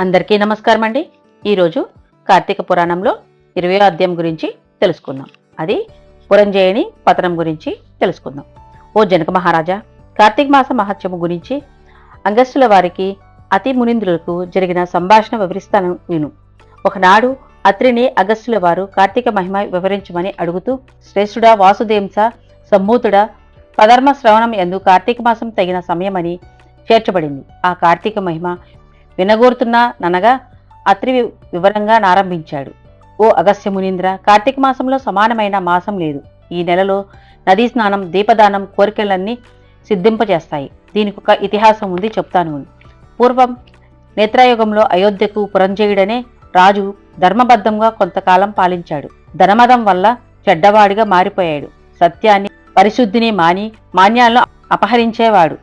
అందరికీ నమస్కారం అండి. ఈరోజు కార్తీక పురాణంలో ఇరవై అధ్యాయం గురించి తెలుసుకుందాం. అది పురంజయని పతనం గురించి తెలుసుకుందాం. ఓ జనక మహారాజా కార్తీక మాస మహత్యము గురించి అంగస్సుల వారికి అతి మునింద్రులకు జరిగిన సంభాషణ వివరిస్తాను నేను. ఒకనాడు అత్రిని అగస్సుల వారు కార్తీక మహిమ వివరించమని అడుగుతూ శ్రేష్ఠుడా వాసుదేంస సమ్మూతుడా పధర్మ శ్రవణం ఎందు కార్తీక మాసం తగిన సమయమని చేర్చబడింది. ఆ కార్తీక మహిమ వినగోరుతున్నా ననగా అత్రి వివరంగా నారంభించాడు. ఓ అగస్త్య మునీంద్ర కార్తీక మాసంలో సమానమైన మాసం లేదు. ఈ నెలలో నదీ స్నానం దీపదానం కోరికలన్నీ సిద్ధింపజేస్తాయి. దీనికి ఒక ఇతిహాసం ఉంది చెప్తాను. పూర్వం నేత్రయుగంలో అయోధ్యకు పురంజయుడనే రాజు ధర్మబద్ధంగా కొంతకాలం పాలించాడు. ధనమదం వల్ల చెడ్డవాడిగా మారిపోయాడు. సత్యాన్ని పరిశుద్ధిని మాని మాన్యాలను అపహరించేవాడు.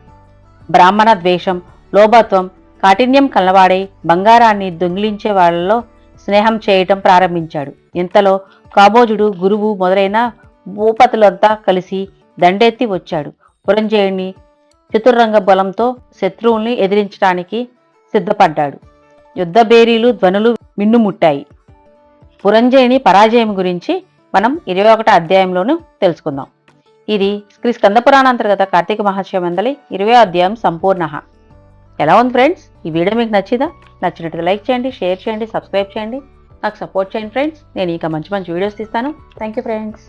బ్రాహ్మణ ద్వేషం లోభత్వం కాఠిన్యం కలవాడై బంగారాన్ని దొంగిలించే వాళ్ళలో స్నేహం చేయటం ప్రారంభించాడు. ఇంతలో కాబోజుడు గురువు మొదలైన భూపతులంతా కలిసి దండెత్తి వచ్చాడు. పురంజయుని చతుర్రంగ బలంతో శత్రువుల్ని ఎదిరించడానికి సిద్ధపడ్డాడు. యుద్ధ బేరీలు ధ్వనులు మిన్నుముట్టాయి. పురంజయుని పరాజయం గురించి మనం ఇరవై ఒకటో అధ్యాయంలోనూ తెలుసుకుందాం. ఇది శ్రీ స్కందపురాణాంతర్గత కార్తీక మహర్షి మందలి ఇరవై అధ్యాయం సంపూర్ణ. ఎలా ఉంది ఫ్రెండ్స్? ఈ వీడియో మీకు నచ్చిందా? నచ్చినట్టు లైక్ చేయండి షేర్ చేయండి సబ్స్క్రైబ్ చేయండి. నాకు సపోర్ట్ చేయండి ఫ్రెండ్స్. నేను ఇంకా మంచి మంచి వీడియోస్ తీస్తాను. Thank you friends.